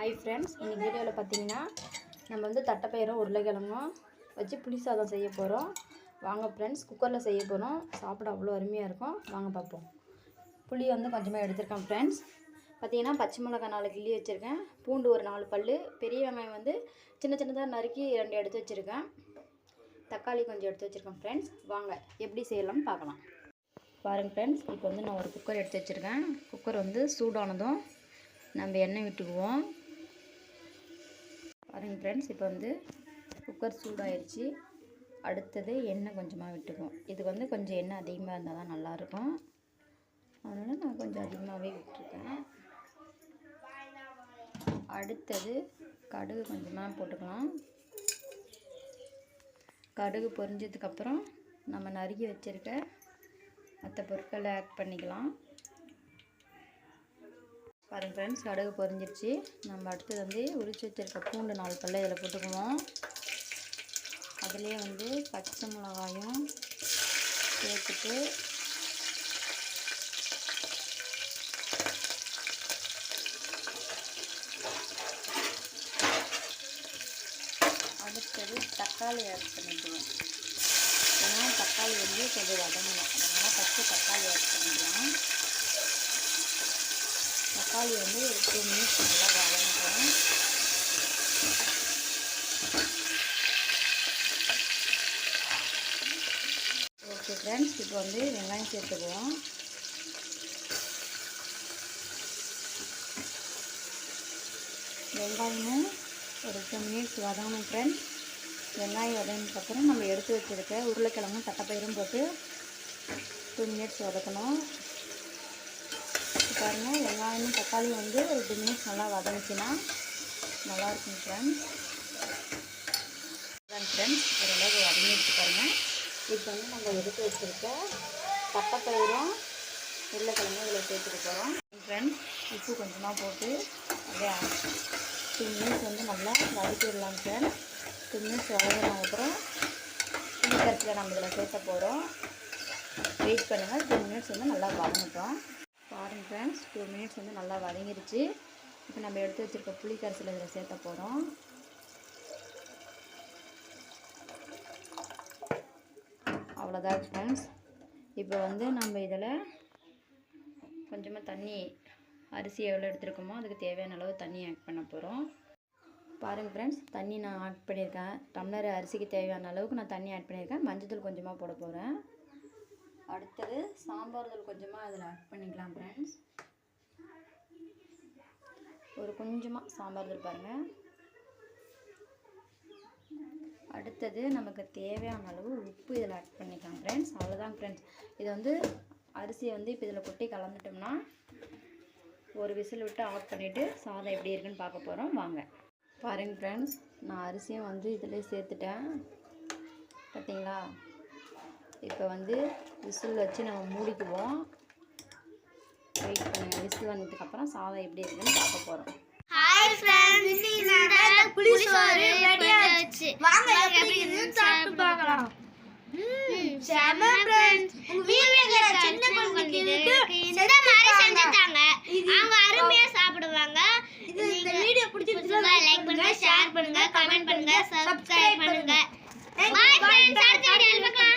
Hi friends இன்னைக்கு வீடியோவில் பார்த்தீங்கன்னா நம்ம வந்து தட்டைப்பயிரும் உருளைக்கிழங்கும் வச்சு புளி சாதம் செய்ய போகிறோம் வாங்க ஃப்ரெண்ட்ஸ் குக்கரில் செய்ய போகிறோம் சாப்பிட அவ்வளோ அருமையாக இருக்கும். வாங்க பார்ப்போம் புளி வந்து கொஞ்சமாக எடுத்திருக்கேன் ஃப்ரெண்ட்ஸ் பார்த்தீங்கன்னா பச்சை மிளகாய் நாலு கிள்ளி வச்சுருக்கேன். பூண்டு ஒரு நாலு பல் பெரிய வெங்காயம் வந்து சின்ன சின்னதாக நறுக்கி ரெண்டு எடுத்து வச்சுருக்கேன். தக்காளி கொஞ்சம் எடுத்து வச்சுருக்கேன் ஃப்ரெண்ட்ஸ் வாங்க எப்படி செய்யலாம்னு பார்க்கலாம் பாருங்கள் ஃப்ரெண்ட்ஸ் இப்போ வந்து நான் ஒரு குக்கர் எடுத்து வச்சுருக்கேன். குக்கர் வந்து சூடானதும் நம்ம எண்ணெய் விட்டுக்குவோம். பாருங்க ஃப்ரெண்ட்ஸ் இப்போ வந்து குக்கர் சூடாயிடுச்சு அடுத்தது எண்ணெய் கொஞ்சமாக விட்டுக்குவோம் இதுக்கு வந்து கொஞ்சம் எண்ணெய் அதிகமாக இருந்தால் தான் நல்லாயிருக்கும். அதனால் நான் கொஞ்சம் அதிகமாகவே விட்டுருக்கேன். அடுத்தது கடுகு கொஞ்சமாக போட்டுக்கலாம். கடுகு பொரிஞ்சதுக்கப்புறம் நம்ம நறுக்கி வச்சுருக்க மற்ற பொருட்களை ஆட் பண்ணிக்கலாம். பாருங்க ஃப்ரெண்ட்ஸ் கடுகு பொரிஞ்சிருச்சு. நம்ம அடுத்தது வந்து உரிச்சு வச்சுருக்க பூண்டு நாலு பல்ல இதில் போட்டுக்குவோம். அதுலேயே வந்து பச்சை மிளகாயும் சேர்த்துட்டு அடுத்தது தக்காளி ஆட் பண்ணிக்குவோம். ஏன்னா தக்காளி வந்து கொஞ்சம் வதங்கணும். அதனால் ஃபஸ்ட்டு தக்காளி ஆட் பண்ணிக்கலாம். தக்காளி வந்து ஒரு டூ மினிட்ஸ் நல்லா வதங்கணும் ஓகே ஃப்ரெண்ட்ஸ் இப்போ வந்து வெங்காயம் சேர்த்துக்குவோம் வெங்காயமும் ஒரு டூ மினிட்ஸ் வதங்கணும் ஃப்ரெண்ட்ஸ் வெங்காயம் வதங்கினதுக்கப்புறம் நம்ம எடுத்து வச்சுருக்க உருளைக்கிழங்கும் தட்டைப்பயிரும் போட்டு டூ மினிட்ஸ் வதக்கணும். பாருங்கள் வெங்காயமும் தக்காளியும் வந்து ஒரு டூ மினிட்ஸ் நல்லா வதங்கிச்சுன்னா நல்லாயிருக்கும் ஃப்ரெண்ட்ஸ் ஃப்ரெண்ட்ஸ் ஓரளவு வதங்கிடுச்சு பாருங்கள் இப்போ வந்து நம்ம எடுத்து வச்சுருக்க தட்டைப்பயிரும் உருளைக்கிழங்கும் இதில் சேர்த்துட்டு போகிறோம் ஃப்ரெண்ட்ஸ் உப்பு கொஞ்சமாக போட்டு அப்படியே டூ மினிட்ஸ் வந்து நல்லா வதக்கிடலாம் ஃப்ரெண்ட்ஸ் டூ மினிட்ஸ் வதங்கின அப்புறம் புளிக்கரத்தில் நம்ம இதில் சேர்த்த போகிறோம் வெயிட் பண்ணுங்கள் டூ மினிட்ஸ் வந்து நல்லா வதங்கட்டும். ஃப்ரெண்ட்ஸ் டூ மினிட்ஸ் வந்து நல்லா வதங்கிருச்சு. இப்போ நம்ம எடுத்து வச்சுருக்க புளி கரைசல் இதில் சேர்த்த போகிறோம் அவ்வளோதான் ஃப்ரெண்ட்ஸ். இப்போ வந்து நம்ம இதில் கொஞ்சமாக தண்ணி அரிசி எவ்வளோ எடுத்துருக்கோமோ அதுக்கு தேவையான அளவு தண்ணி ஆட் பண்ண போகிறோம் பாருங்கள் ஃப்ரெண்ட்ஸ் தண்ணி நான் ஆட் பண்ணியிருக்கேன். டம்ளர் அரிசிக்கு தேவையான அளவுக்கு நான் தண்ணி ஆட் பண்ணியிருக்கேன். மஞ்சத்தூள் கொஞ்சமாக போட போகிறேன் அடுத்தது சாம்பார் தூள் கொஞ்சமாக அதில் ஆட் பண்ணிக்கலாம் ஃப்ரெண்ட்ஸ் ஒரு கொஞ்சமாக சாம்பார் தூள் பாருங்கள் அடுத்தது நமக்கு தேவையான அளவு உப்பு இதில் ஆட் பண்ணிக்கலாம் ஃப்ரெண்ட்ஸ் அவ்வளோதான் ஃப்ரெண்ட்ஸ் இது வந்து அரிசியை வந்து இப்போ இதில் கொட்டி கலந்துட்டோம்னா ஒரு விசில் விட்டு ஆஃப் பண்ணிவிட்டு சாதம் எப்படி இருக்குன்னு பார்க்க போகிறோம் வாங்க. பாருங்கள் ஃப்ரெண்ட்ஸ் நான் அரிசியும் வந்து இதிலே சேர்த்துட்டேன். பார்த்தீங்களா இப்போ வந்து விசில் வச்சு நம்ம மூடிக்குவோம். வெயிட் பண்ணுங்கள் விசில் வந்ததுக்கப்புறம் சாதம் எப்படி இருக்குன்னு பார்க்க போகிறோம் ஹாய் ஃப்ரெண்ட்ஸ் இன்னைக்கு நாங்க புளிசோறு ரெடி ஆச்சு? வாங்க எப்படி இருக்குன்னு சாப்பிட்டு பார்க்கலாம். ம் செம ஃப்ரெண்ட்ஸ் உங்க வீட்ல சின்ன குழந்தைகளுக்கு இந்த மாதிரி செஞ்சுட்டாங்க. அவங்க அருமையா சாப்பிடுவாங்க. இந்த வீடியோ பிடிச்சிருந்தா லைக் பண்ணுங்க ஷேர் பண்ணுங்க கமெண்ட் பண்ணுங்க சப்ஸ்கிரைப் பண்ணுங்க. பை ஃப்ரெண்ட்ஸ் அடுத்த வீடியோல பார்க்கலாம்.